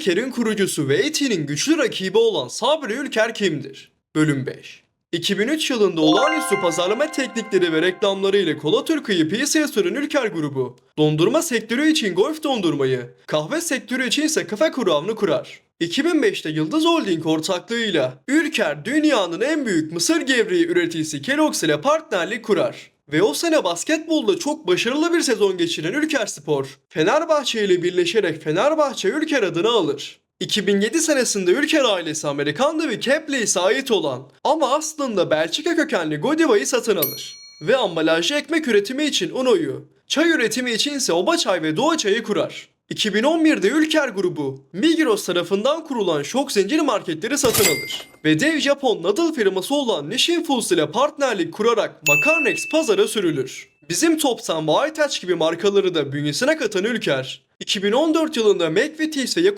Ülker'in kurucusu ve Eti'nin güçlü rakibi olan Sabri Ülker kimdir? Bölüm 5 2003 yılında olağanüstü pazarlama teknikleri ve reklamları ile Kola Türkiye'yi piyasaya süren Ülker grubu, dondurma sektörü için golf dondurmayı, kahve sektörü için ise kafe kuravını kurar. 2005'te Yıldız Holding ortaklığıyla Ülker dünyanın en büyük mısır gevreği üreticisi Kellogg's ile partnerlik kurar. Ve o sene basketbolda çok başarılı bir sezon geçiren Ülker Spor, Fenerbahçe ile birleşerek Fenerbahçe Ülker adını alır. 2007 senesinde Ülker ailesi Amerikan devi Capley'e ait olan ama aslında Belçika kökenli Godiva'yı satın alır. Ve ambalajlı ekmek üretimi için Uno'yu, çay üretimi için ise Oba Çay ve Doğa Çay'ı kurar. 2011'de Ülker grubu Migros tarafından kurulan şok zincir marketleri satın alır. Ve dev Japon noodle firması olan Nissin Foods ile partnerlik kurarak Makarnex pazara sürülür. Bizim Topsan ve Aytaç gibi markaları da bünyesine katan Ülker, 2014 yılında McVitie's ve